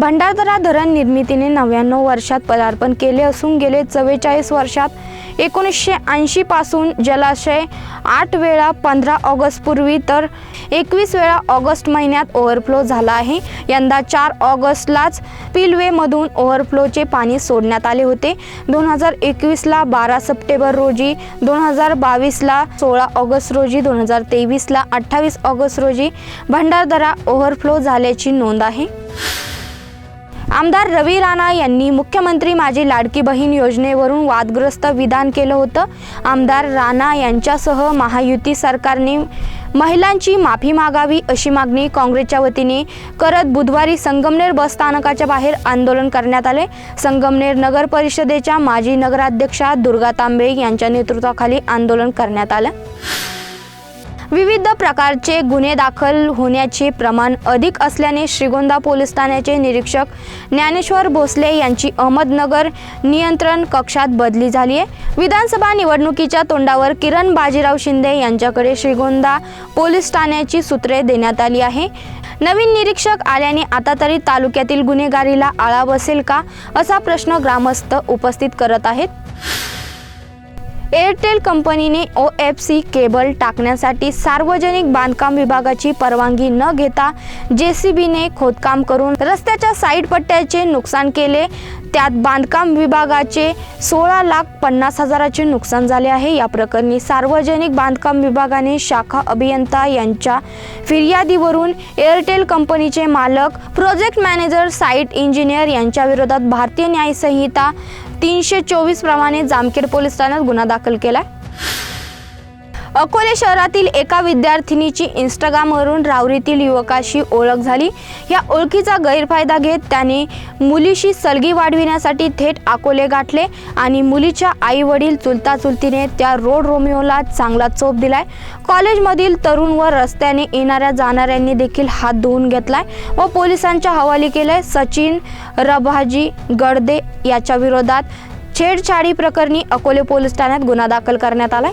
भंडारदरा धरण निर्मितीने नव्याण्णव वर्षात पदार्पण केले असून गेले चव्वेचाळीस वर्षात एकोणीसशे ऐंशी पासून जलाशय आठ वेळा पंधरा ऑगस्ट पूर्वी तर एकवीस वेळा ऑगस्ट महिन्यात ओव्हरफ्लो झाला आहे. यंदा चार ऑगस्टलाच पिलवेमधून ओव्हरफ्लोचे पाणी सोडण्यात आले होते. दोन हजार एकवीसला बारा सप्टेंबर रोजी दोन हजार बावीसला सोळा ऑगस्ट रोजी दोन हजार तेवीसला अठ्ठावीस ऑगस्ट रोजी भंडारदरा ओव्हरफ्लो झाल्याची नोंद आहे. आमदार रवी राणा यांनी मुख्यमंत्री माझी लाडकी बहीण योजनेवरून वादग्रस्त विधान केलं होतं. आमदार राणा यांच्यासह महायुती सरकारने महिलांची माफी मागावी अशी मागणी काँग्रेसच्या वतीने करत बुधवारी संगमनेर बस स्थानकाच्या बाहेर आंदोलन करण्यात आले. संगमनेर नगर परिषदेच्या माजी नगराध्यक्षा दुर्गा तांबे यांच्या नेतृत्वाखाली आंदोलन करण्यात आलं. विविध प्रकारचे गुन्हे दाखल होण्याचे प्रमाण अधिक असल्याने श्रीगोंदा पोलीस ठाण्याचे निरीक्षक ज्ञानेश्वर भोसले यांची अहमदनगर नियंत्रण कक्षात बदली झाली आहे. विधानसभा निवडणुकीच्या तोंडावर किरण बाजीराव शिंदे यांच्याकडे श्रीगोंदा पोलीस ठाण्याची सूत्रे देण्यात आली आहे. नवीन निरीक्षक आल्याने आता तरी तालुक्यातील गुन्हेगारीला आळा बसेल का असा प्रश्न ग्रामस्थ उपस्थित करत आहेत. एअरटेल कंपनीने ओ एफ सी केबल टाकण्यासाठी सार्वजनिक बांधकाम विभागाची परवानगी न घेता जे सी बीने खोदकाम करून रस्त्याच्या साईड पट्ट्याचे नुकसान केले. त्यात बांधकाम विभागाचे सोळा लाख पन्नास हजाराचे नुकसान झाले आहे. या प्रकरणी सार्वजनिक बांधकाम विभागाने शाखा अभियंता यांच्या फिर्यादीवरून एअरटेल कंपनीचे मालक प्रोजेक्ट मॅनेजर साईट इंजिनियर यांच्या विरोधात भारतीय न्यायसंहिता तीनशे चोवीस प्रमाणे जामखेड पोलीस ठाण्यात गुन्हा दाखल केला अकोले शहरातील एका विद्यार्थिनीची इंस्टाग्रामवरून रावरीतील युवकाशी ओळख झाली. या ओळखीचा गैरफायदा घेत त्याने मुलीशी सलगी वाढविण्यासाठी थेट अकोले गाठले आणि मुलीच्या आई वडील चुलता चुलतीने त्या रोड रोमिओला चांगला चोप दिलाय. कॉलेजमधील तरुण व रस्त्याने येणाऱ्या जाणाऱ्यांनी देखील हात धुवून घेतलाय व पोलिसांच्या हवाली केलाय. सचिन रभाजी गडदे याच्या विरोधात छेडछाडी प्रकरणी अकोले पोलीस ठाण्यात गुन्हा दाखल करण्यात आलाय.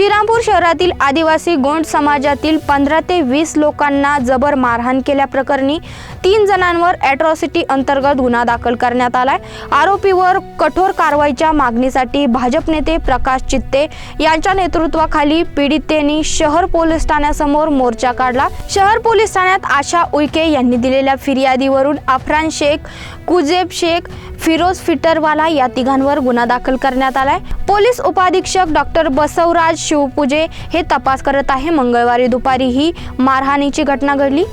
श्रीरामपूर शहरातील आदिवासी गोंड समाजातील पंधरा ते वीस लोकांना जबर मारहाण केल्याप्रकरणी तीन जणांवर अॅट्रॉसिटी अंतर्गत गुन्हा दाखल करण्यात आलाय. आरोपीवर कठोर कारवाईच्या मागणीसाठी भाजप नेते प्रकाश चित्ते यांच्या नेतृत्वाखाली पीडितेनी शहर पोलीस ठाण्यासमोर मोर्चा काढला. शहर पोलीस ठाण्यात आशा उईके यांनी दिलेल्या फिर्यादीवरून अफरान शेख कुजेब शेख फिरोज फिटरवाला या तिघांवर गुन्हा दाखल करण्यात आलाय. पोलीस उपाधीक्षक डॉक्टर बसवराज शिवपूजे हे तपास करत आहे. मंगळवारी दुपारी ही मारहाणीची घटना घडली.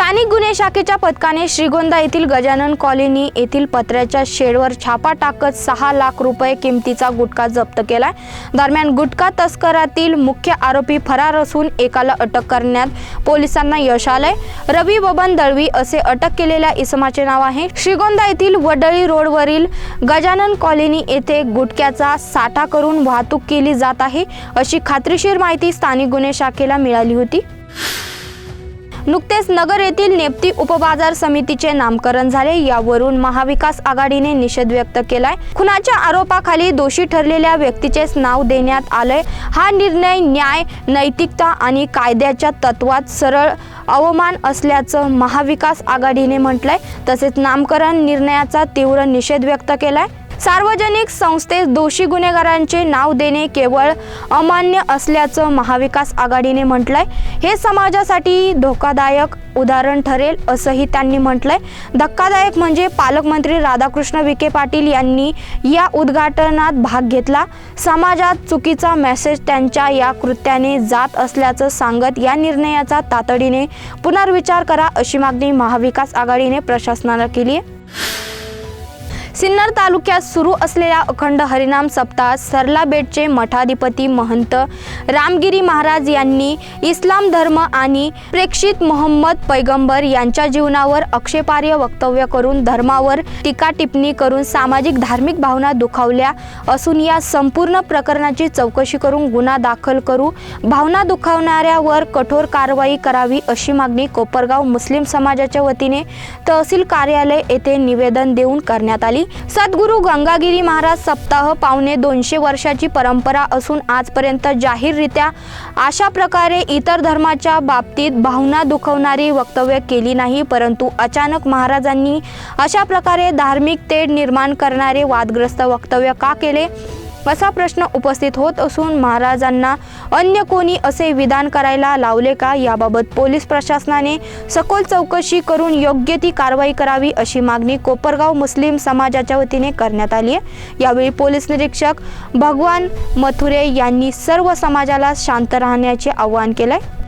स्थानिक गुन्हे शाखेच्या पथकाने श्रीगोंदा येथील गजानन कॉलनी येथील पत्र्याच्या शेडवर छापा टाकत सहा लाख रुपये किमतीचा गुटखा जप्त केलाय. दरम्यान गुटखा तस्करातील मुख्य आरोपी फरार असून एकाला अटक करण्यात पोलिसांना यश आलंय. रवी बबन दळवी असे अटक केलेल्या इसमाचे नाव आहे. श्रीगोंदा येथील वडळी रोडवरील गजानन कॉलनी येथे गुटख्याचा साठा करून वाहतूक केली जात आहे अशी खात्रीशीर माहिती स्थानिक गुन्हे शाखेला मिळाली होती. नुकतेच नगर येथील नेप्ती उपबाजार समितीचे नामकरण झाले. यावरून महाविकास आघाडीने निषेध व्यक्त केलाय. खुनाच्या आरोपाखाली दोषी ठरलेल्या व्यक्तीचेच नाव देण्यात आलंय. हा निर्णय न्याय नैतिकता आणि कायद्याच्या तत्वात सरळ अवमान असल्याचं महाविकास आघाडीने म्हटलंय. तसेच नामकरण निर्णयाचा तीव्र निषेध व्यक्त केलाय. सार्वजनिक संस्थेत दोषी गुन्हेगारांचे नाव देणे केवळ अमान्य असल्याचं महाविकास आघाडीने म्हटलंय. हे समाजासाठी धोकादायक उदाहरण ठरेल असंही त्यांनी म्हटलंय. धक्कादायक म्हणजे पालकमंत्री राधाकृष्ण विखे पाटील यांनी या उद्घाटनात भाग घेतला. समाजात चुकीचा मेसेज त्यांच्या या कृत्याने जात असल्याचं सांगत या निर्णयाचा तातडीने पुनर्विचार करा अशी मागणी महाविकास आघाडीने प्रशासनाला केली आहे सिन्नर तालुक्यात सुरू असलेल्या अखंड हरिनाम सप्ताहात सरला बेटचे मठाधिपती महंत रामगिरी महाराज यांनी इस्लाम धर्म आणि प्रेक्षित मोहम्मद पैगंबर यांच्या जीवनावर आक्षेपार्ह वक्तव्य करून धर्मावर टीका टिप्पणी करून सामाजिक धार्मिक भावना दुखावल्या असून या संपूर्ण प्रकरणाची चौकशी करून गुन्हा दाखल करू भावना दुखावणाऱ्यावर कठोर कारवाई करावी अशी मागणी कोपरगाव मुस्लिम समाजाच्या वतीने तहसील कार्यालय येथे निवेदन देऊन करण्यात आली. सद्गुरू गंगागिरी महाराज सप्ताह पावणे दोनशे वर्षाची परंपरा असून आजपर्यंत जाहीररित्या अशा प्रकारे इतर धर्माच्या बाबतीत भावना दुखवणारी वक्तव्य केली नाही परंतु अचानक महाराजांनी अशा प्रकारे धार्मिक तेढ निर्माण करणारे वादग्रस्त वक्तव्य का केले? असा प्रश्न उपस्थित होत असून महाराजांना अन्य कोणी असे विधान करायला लावले का याबाबत पोलीस प्रशासनाने सखोल चौकशी करून योग्य ती कारवाई करावी अशी मागणी कोपरगाव मुस्लिम समाजाच्या वतीने करण्यात आली आहे. यावेळी पोलीस निरीक्षक भगवान मथुरे यांनी सर्व समाजाला शांत राहण्याचे आवाहन केलं आहे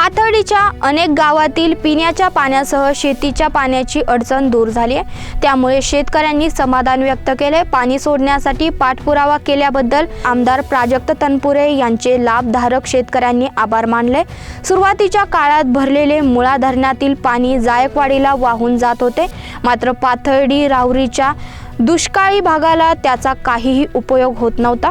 पाथर्डीच्या अनेक गावातील पिण्याच्या पाण्यासह शेतीच्या पाण्याची अडचण दूर झाली आहे. त्यामुळे शेतकऱ्यांनी समाधान व्यक्त केले पाणी सोडण्यासाठी पाठपुरावा केल्याबद्दल आमदार प्राजक्त तनपुरे यांचे लाभधारक शेतकऱ्यांनी आभार मानले. सुरुवातीच्या काळात भरलेले मुळा धरणातील पाणी जायकवाडीला वाहून जात होते. मात्र पाथर्डी राहुरीच्या दुष्काळी भागाला त्याचा काहीही उपयोग होत नव्हता.